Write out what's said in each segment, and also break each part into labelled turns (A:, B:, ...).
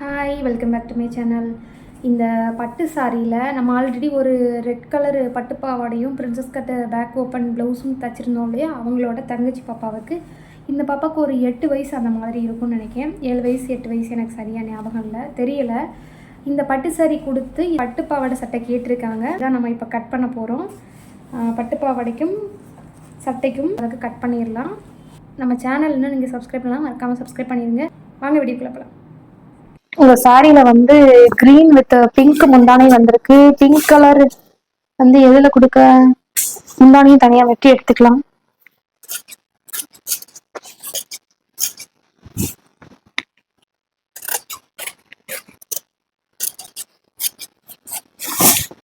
A: Hi welcome back to my channel இந்த பட்டு சாரியில் நம்ம ஆல்ரெடி ஒரு ரெட் கலர் பட்டு பாவாடையும் பிரின்சஸ் கட்டு பேக் ஓப்பன் ப்ளவுஸும் தச்சிருந்தோம் இல்லையா? அவங்களோட தங்கச்சி பாப்பாவுக்கு. இந்த பாப்பாவுக்கு ஒரு எட்டு வயசு அந்த மாதிரி இருக்கும்னு நினைக்கிறேன். ஏழு வயசு எட்டு வயசு எனக்கு சரியாக ஞாபகம் இல்லை. தெரியல. இந்த பட்டு சாரி கொடுத்து பட்டு பாவாடை சட்டை கேட்டிருக்காங்க. அதான் நம்ம இப்போ கட் பண்ண போகிறோம் பட்டு பாவாடைக்கும் சட்டைக்கும் அதுக்கு கட் பண்ணிடலாம். நம்ம சேனல் இன்னும் நீங்கள் சப்ஸ்கிரைப் பண்ணலாம் மறக்காமல் சப்ஸ்கிரைப் பண்ணிடுங்க. வாங்க வீடியோக்குள்ள போகலாம்
B: உங்க சாரியில வந்து கிரீன் வித் பிங்க் முந்தானி வந்திருக்கு. பிங்க் கலர் வந்து எதுல கொடுக்க? முந்தானியும் தனியா வெட்டி எடுத்துக்கலாம்.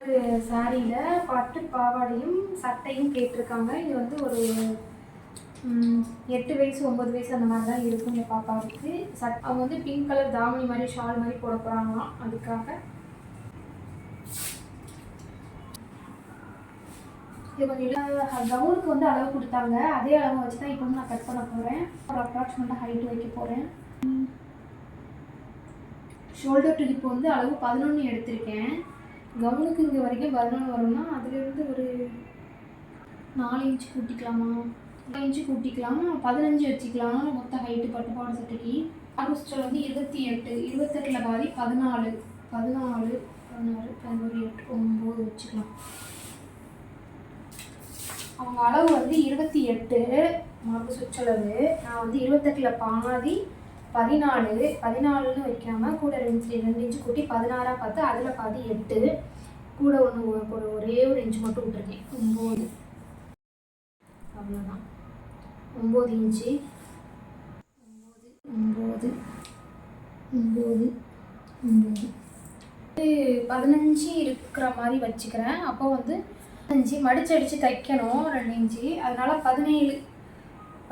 A: ஒரு பட்டு பாவாடையும் சட்டையும் கேட்டிருக்காங்க. இது வந்து ஒரு எட்டு வயசு ஒம்பது வயசு அந்த மாதிரி தான் இருக்கும் இந்த பாப்பாவுக்கு. சட் அவங்க வந்து பிங்க் கலர் தாவணி மாதிரி ஷால் மாதிரி போட போகிறாங்களாம் அதுக்காக. இது கொஞ்சம் கவுனுக்கு வந்து அளவு கொடுத்தாங்க. அதே அளவு வச்சு தான் இப்போ வந்து நான் கட் பண்ண போகிறேன் ஒரு அப்ராக்சிமேட்டாக ஹைட் வைக்க போகிறேன் ஷோல்டர் டு ஹிப் வந்து அளவு பதினொன்று எடுத்திருக்கேன். கவுனுக்கு இங்கே வரைக்கும் பதினொன்று வரும்னா அதுலேருந்து ஒரு நாலு இன்ச்சு கூட்டிக்கலாமா? இன்ச்சு கூட்டிக்கலாம் பதினஞ்சு வச்சுக்கலாம் மொத்த ஹைட்டு பட்டுப்பாடு சட்டைக்கு. ஆகஸ்டில் வந்து இருபத்தி எட்டு இருபத்தெட்டில் பாதி பதினாலு. பதினாலு பதினாறு பதினோரு எட்டு ஒம்பது வச்சுக்கலாம். அவங்க அளவு வந்து இருபத்தி எட்டு மார்க்கு சுற்றளவு நான் வந்து இருபத்தெட்டில் பாதி பதினாலு பதினாலுன்னு வைக்காமல் கூட ரெண்டு ரெண்டு இன்ச்சு கூட்டி பதினாறாக பார்த்து அதில் பாதி எட்டு. கூட ஒன்று ஒரு ஒரே ஒரு இன்ச்சு மட்டும் விட்டுருக்கேன். ஒம்பது அவ்வளோதான் ஒம்பது இன்ச்சு. ஒம்பது ஒம்பது ஒம்பது பதினஞ்சு இருக்கிற மாதிரி வச்சுக்கிறேன். அப்போ வந்து பதினஞ்சு மடிச்சு அடித்து தைக்கணும் ரெண்டு இன்ச்சு. அதனால பதினேழு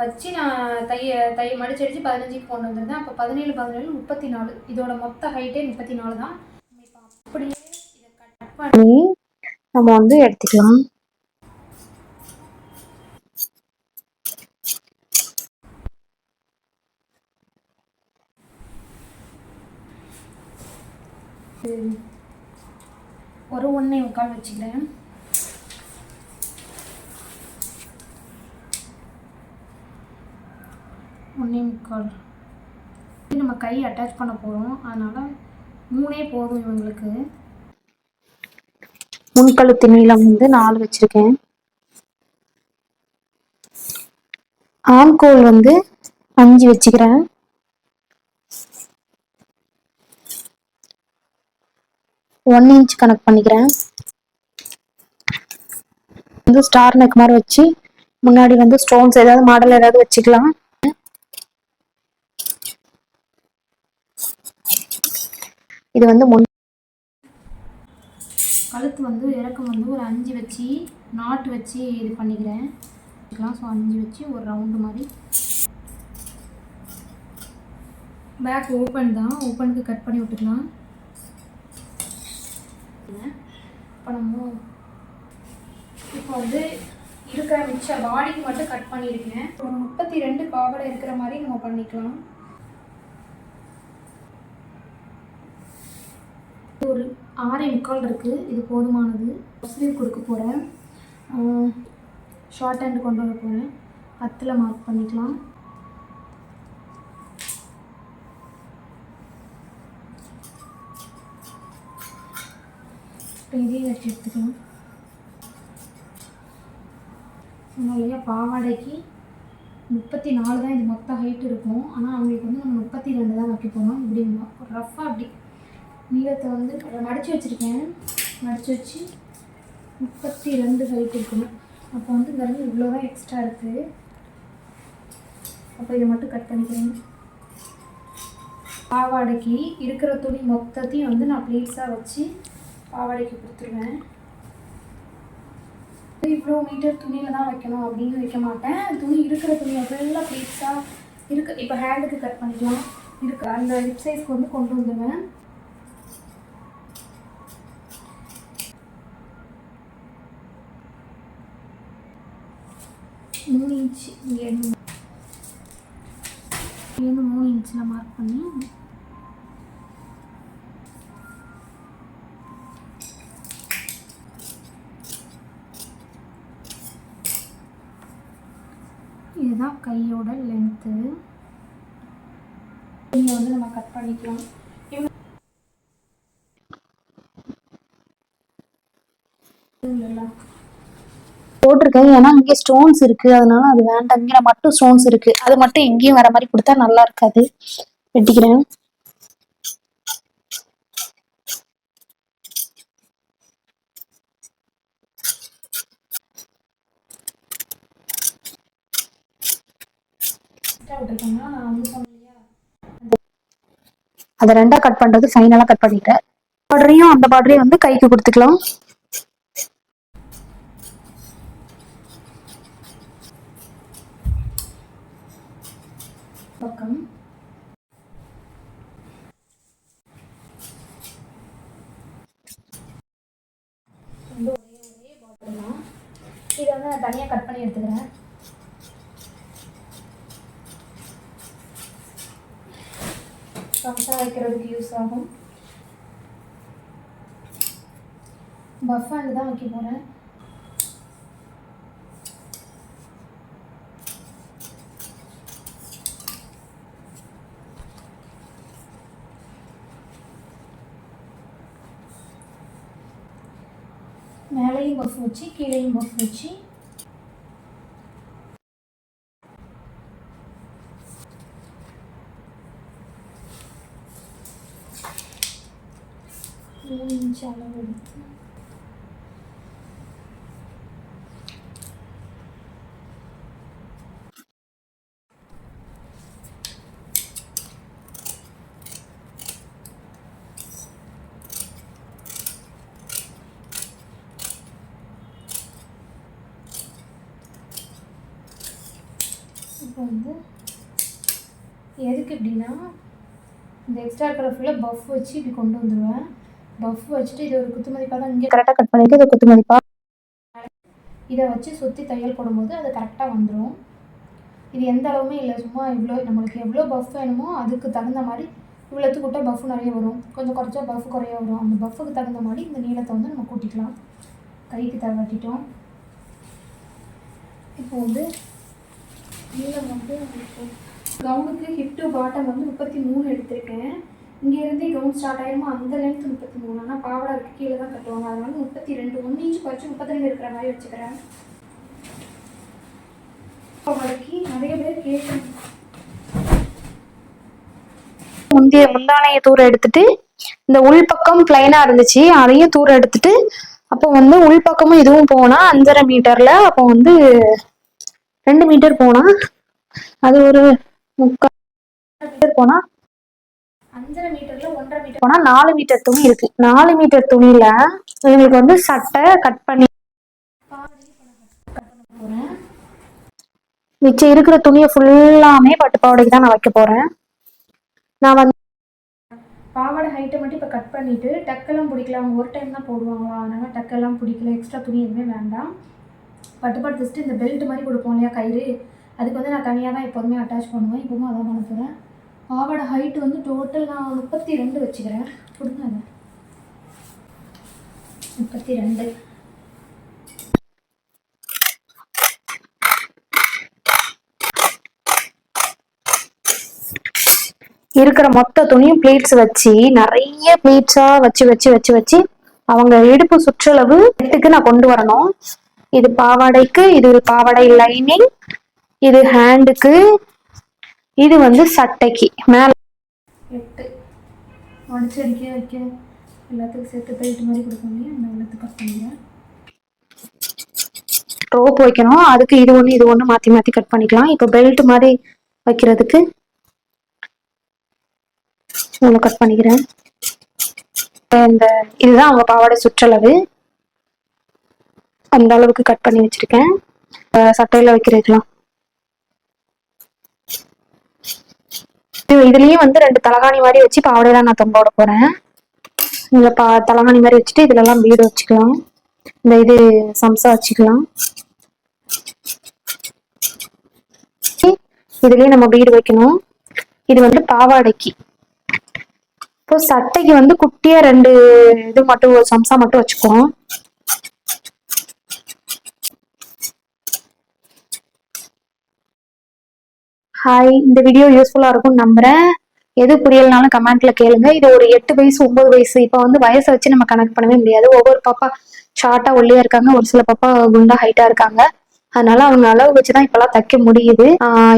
A: வச்சு நான் தைய தைய மடிச்சு அடித்து பதினஞ்சுக்கு கொண்டு வந்திருந்தேன். அப்போ பதினேழு பதினேழு முப்பத்தி நாலு இதோட மொத்த ஹைட்டே முப்பத்தி நாலு தான். அப்படியே இதை கட் பண்ணி
B: நம்ம வந்து எடுத்துக்கலாம்.
A: ஒரு ஒன்றே முக்கால் வச்சுக்கிறேன். ஒன்றே முக்கால். நம்ம கை அட்டாச் பண்ண போகிறோம் அதனால் மூணே போதும் இவங்களுக்கு.
B: முன்கழுத்து நீளம் வந்து நாலு வச்சுருக்கேன். ஆம்கோல் வந்து அஞ்சு வச்சுக்கிறேன். ஒன் இன்ச் கனெக்ட் பண்ணிக்கிறேன். வந்து ஸ்டார் நெக் மாதிரி வச்சு முன்னாடி வந்து ஸ்டோன்ஸ் ஏதாவது மாடல் ஏதாவது வச்சுக்கலாம். இது வந்து முன்
A: கழுத்து வந்து இறக்கம் வந்து ஒரு அஞ்சு வச்சு நாட்டு வச்சு இது பண்ணிக்கிறேன். ஸோ அஞ்சு வச்சு ஒரு ரவுண்டு மாதிரி. பேக் ஓப்பன் தான். ஓப்பனுக்கு கட் பண்ணி விட்டுக்கலாம். பண்ணணும். நம்ம இப்போ வந்து இருக்கிற மிச்ச பாடிக்கு மட்டும் கட் பண்ணியிருக்கேன் ஒரு முப்பத்தி ரெண்டு பாவடை இருக்கிற மாதிரி நம்ம பண்ணிக்கலாம். ஒரு ஆறே முக்கால் இருக்குது இது போதுமானது. ஸ்லீவ் கொடுக்க போகிறேன் ஷார்ட் ஹேண்ட் கொண்டு வர போகிறேன் பத்தில் மார்க் பண்ணிக்கலாம். இப்போ இதையும் வச்சு எடுத்துக்கலாம் இல்லையா பாவாடைக்கு முப்பத்தி நாலு தான் இது மொத்த ஹைட் இருக்கும். ஆனால் அவங்களுக்கு வந்து நம்ம முப்பத்தி ரெண்டு தான் வைக்க போகணும் இப்படி ரஃப்பாக அப்படி நீளத்தை வந்து மடித்து வச்சுருக்கேன். மடித்து வச்சு முப்பத்தி ரெண்டு ஹைட் இருக்கணும். அப்போ வந்து இந்த இவ்வளோ தான் எக்ஸ்ட்ரா இருக்குது அப்போ இதை மட்டும் கட் பண்ணிக்கிறேன். பாவாடைக்கு இருக்கிற துணி மொத்தத்தையும் வந்து நான் ப்ளீட்ஸாக வச்சு பாவாடைக்கு கொடுத்துருவேன். இவ்வளோ மீட்டர் துணியில் தான் வைக்கணும் அப்படின்னு வைக்க மாட்டேன். துணி இருக்கிற துணியை ஃபுல்லாக ப்ளீட்ஸாக இருக்கு. இப்போ ஹேண்டுக்கு கட் பண்ணிக்கலாம். இருக்கு. அந்த ஹிப் சைஸ்க்கு வந்து கொண்டு வந்துடுவேன் மூணு இன்ச் இங்கே மூணு இன்ச்சில் மார்க் பண்ணி இதுதான் கையோட லென்த்து இங்கே வந்து நம்ம கட் பண்ணிக்கலாம்.
B: போட்டிருக்கேன். ஏன்னா இங்கே ஸ்டோன்ஸ் இருக்கு. அதனால அது வேண்டாம். இங்கே மட்டும் ஸ்டோன்ஸ் இருக்கு. அது மட்டும் எங்கேயும் வர மாதிரி கொடுத்தா நல்லா இருக்காது. வெட்டிக்கிறேன்.
A: விட்டுருக்கோம்னா நான் வந்து சொன்னேன் இல்லையா?
B: அதை ரெண்டா கட் பண்றது ஃபைனலா கட் பண்ணிட்டேன். பார்டரையும் அந்த பார்டரையும் வந்து கைக்கு கொடுத்துக்கலாம்.
A: பக்கம். வந்து ஒரே ஒரே பாட்டில் தான். இதை வந்து நான் தனியாக கட் பண்ணி எடுத்துக்கிறேன். சம்சா வைக்கிறதுக்கு யூஸ் ஆகும். பஃப் ஹேண்டு தான் வைக்க போகிறேன் மேலேயும் பஃப் வச்சு கீழேயும் பஃப் வச்சு மூணு அளவு எடுத்து இப்போ வந்து எதுக்கு எப்படின்னா இந்த எக்ஸ்ட்ரா கலர் ஃபுல்லாக பஃப் வச்சு இப்படி கொண்டு வந்துடுவேன் பஃப் வச்சுட்டு இது ஒரு குத்து மதிப்பாக தான் இங்கே
B: கரெக்டாக கட் பண்ணிட்டு இதை குத்து மதிப்பா
A: இதை வச்சு சுற்றி தையல் போடும்போது அது கரெக்டாக வந்துடும் இது எந்த அளவுமே இல்லை. சும்மா இவ்வளோ நம்மளுக்கு எவ்வளோ பஃப் வேணுமோ அதுக்கு தகுந்த மாதிரி இவ்வளோத்துக்கு விட்டால் பஃப் நிறைய வரும். கொஞ்சம் குறைச்சா பஃப் குறைய வரும். அந்த பஃப்புக்கு தகுந்த மாதிரி இந்த நீளத்தை வந்து நம்ம கூட்டிக்கலாம். கைக்கு தகட்டிட்டோம் இப்போ வந்து நீளம் வந்து கவுனுக்கு ஹிப் டு பாட்டம் வந்து முப்பத்தி மூணு எடுத்திருக்கேன். இங்கேருந்தே கவுன் ஸ்டார்ட் ஆயிருமா அந்த லென்த் முப்பத்தி மூணு. ஆனால் பாவாடை இருக்கு கீழே தான் கட்டுவாங்க. அதனால முப்பத்தி ரெண்டு ஒன்று இன்ச்சு குறைச்சி முப்பத்தி ரெண்டு இருக்கிற மாதிரி வச்சுக்கிறேன். பாவாடைக்கு நிறைய பேர் கேட்கணும்
B: முந்தைய முந்தானைய தூர எடுத்துட்டு இந்த உள் பக்கம் பிளைனா இருந்துச்சு அதையும் தூர எடுத்துட்டு அப்போ வந்து உள் பக்கமும் இதுவும் போனா அஞ்சரை மீட்டர்ல அப்போ வந்து ரெண்டு மீட்டர் போனா அது ஒரு முக்கால் மீட்டர் போனா
A: அஞ்சரை மீட்டர்ல ஒன்றரை மீட்டர்.
B: போனா நாலு மீட்டர் துணி இருக்கு. நாலு மீட்டர் துணியில இவங்களுக்கு வந்து சட்டை கட் பண்ணி மிச்சம் இருக்கிற துணியை ஃபுல்லாமே பட்டு பாவாடைக்கு தான் நான் வைக்க போறேன். நான் வந்து
A: பாவாடை ஹைட்டை மட்டும் இப்போ கட் பண்ணிவிட்டு டக்கெல்லாம் பிடிக்கல. அவங்க ஒரு டைம் தான் போடுவாங்களா? அதனால டக்கெல்லாம் பிடிக்கல. எக்ஸ்ட்ரா துணி எதுவுமே வேண்டாம். பட்டு பட்டு ஜஸ்ட்டு இந்த பெல்ட் மாதிரி கொடுப்போம் இல்லையா? கயிறு. அதுக்கு வந்து நான் தனியாக தான் எப்போதுமே அட்டாச் பண்ணுவேன். இப்போவும் அதான் பண்ண போகிறேன் பாவாடை ஹைட் வந்து டோட்டல் நான் முப்பத்தி ரெண்டு வச்சுக்கிறேன். கொடுங்க முப்பத்தி ரெண்டு
B: இருக்கிற மொத்த துணியும் பிளேட்ஸ் வச்சு நிறைய பிளேட்ஸா வச்சு வச்சு வச்சு வச்சு அவங்க இடுப்பு சுற்றளவு எட்டுக்கு நான் கொண்டு வரணும். இது பாவாடைக்கு இது பாவாடை லைனிங் இது ஹேண்டுக்கு இது வந்து சட்டைக்கு. மேல
A: எட்டு. உடச்சி அடிக்க வைக்க. எல்லாத்துக்கும் சேர்த்து பெல்ட் மாதிரி கொடுப்போம் இல்லையா? அந்த எல்லாத்துக்கும் கட் பண்ணுங்க
B: ரோப் வைக்கணும். அதுக்கு இது ஒண்ணு இது ஒண்ணு மாத்தி மாத்தி கட் பண்ணிக்கலாம். இப்போ பெல்ட் மாதிரி வைக்கிறதுக்கு இவ்வளோ கட் பண்ணிக்கிறேன். இந்த இதுதான் அவங்க பாவாடை சுற்றளவு. அந்த அளவுக்கு கட் பண்ணி வச்சிருக்கேன். சட்டையில வைக்கிறதுக்கலாம் இதுலயும் வந்து ரெண்டு தலகாணி மாதிரி வச்சு பாவாடையெல்லாம் நான் தொங்க விட போறேன். இதுல பா தலகாணி மாதிரி வச்சுட்டு இதுல எல்லாம் பீடு வச்சுக்கலாம். இந்த இது சம்சா வச்சுக்கலாம். இதுலயே நம்ம பீடு வைக்கணும். இது வந்து பாவாடைக்கு. இப்போ சட்டைக்கு வந்து குட்டியா ரெண்டு இது மட்டும் ஒரு சம்சா மட்டும் வச்சுக்கோம் ஹாய் இந்த வீடியோ யூஸ்ஃபுல்லாக இருக்கும்னு நம்புகிறேன் எது புரியலனாலும் கமெண்ட்ல கேளுங்க. இது ஒரு எட்டு வயசு ஒன்பது வயசு. இப்போ வந்து வயசை வச்சு நம்ம கனெக்ட் பண்ணவே முடியாது. ஒவ்வொரு பாப்பா ஷார்ட்டா ஒல்லியா இருக்காங்க. ஒரு சில பாப்பா குண்டா ஹைட்டா இருக்காங்க. அதனால அவங்க அளவு வச்சுதான் இப்பெல்லாம் தைக்க முடியுது.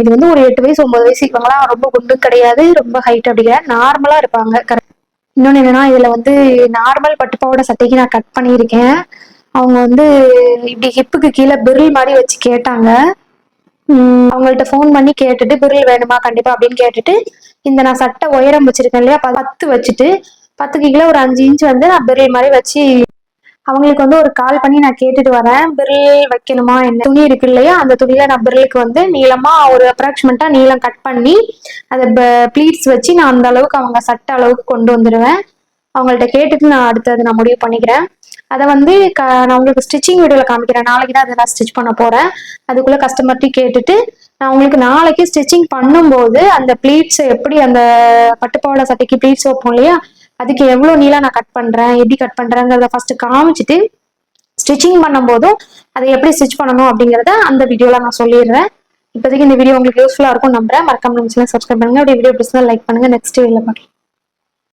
B: இது வந்து ஒரு எட்டு வயசு ஒன்பது வயசு. இவங்கலாம் ரொம்ப குண்டும் கிடையாது. ரொம்ப ஹைட் அப்படிங்கிற நார்மலா இருப்பாங்க. கரெக்ட் இன்னொன்னு என்னன்னா இதுல வந்து நார்மல் பட்டுப்பாவோட சட்டைக்கு நான் கட் பண்ணியிருக்கேன். அவங்க வந்து இப்படி ஹிப்புக்கு கீழே பிரில் மாதிரி வச்சு கேட்டாங்க. அவங்கள்ட்ட ஃபோன் பண்ணி கேட்டுட்டு பிரில் வேணுமா கண்டிப்பா அப்படின்னு கேட்டுட்டு இந்த நான் சட்டை உயரம் வச்சிருக்கேன் இல்லையா பத்து வச்சுட்டு பத்துக்கு கீழே ஒரு அஞ்சு இன்ச் வந்து நான் பிரில் மாதிரி வச்சு அவங்களுக்கு வந்து ஒரு கால் பண்ணி நான் கேட்டுட்டு வரேன். பிரில் வைக்கணுமா என்ன? துணி இருக்கு இல்லையா அந்த துணியில நான் பிரிலுக்கு வந்து நீளமா ஒரு அப்ராக்சிமெண்டா நீளம் கட் பண்ணி அதை ப்ளீட்ஸ் வச்சு நான் அந்த அளவுக்கு அவங்க சட்டை அளவுக்கு கொண்டு வந்துடுவேன் அவங்கள்ட்ட கேட்டுட்டு நான் அடுத்தது நான் முடிவு பண்ணிக்கிறேன். அதை வந்து க நான் உங்களுக்கு ஸ்டிச்சிங் வீடியோவில் காமிக்கிறேன். நாளைக்கு தான் அதை நான் ஸ்டிச் பண்ண போகிறேன் அதுக்குள்ளே கஸ்டமர்ட்டையும் கேட்டுட்டு நான் உங்களுக்கு நாளைக்கு ஸ்டிச்சிங் பண்ணும்போது அந்த ப்ளீட்ஸ் எப்படி அந்த பட்டுப்பாவோட சட்டைக்கு ப்ளீட்ஸ் வைப்போம் இல்லையா? அதுக்கு எவ்வளோ நீளம் நான் கட் பண்ணுறேன் எப்படி கட் பண்ணுறேங்கிறத ஃபஸ்ட்டு காமிச்சிட்டு ஸ்டிச்சிங் பண்ணும்போதும் அதை எப்படி ஸ்டிச் பண்ணணும் அப்படிங்கிறத அந்த வீடியோவில் நான் சொல்லிடுறேன். இப்போதைக்கு இந்த வீடியோ உங்களுக்கு யூஸ்ஃபுல்லாக இருக்கும் நம்புறேன். மறக்காம நம்ம சப்ஸ்கிரைப் பண்ணுங்க. அப்படியே வீடியோ பிடிச்சா லைக் பண்ணுங்க. நெக்ஸ்ட் வீடியோவில் பார்க்கலாம்.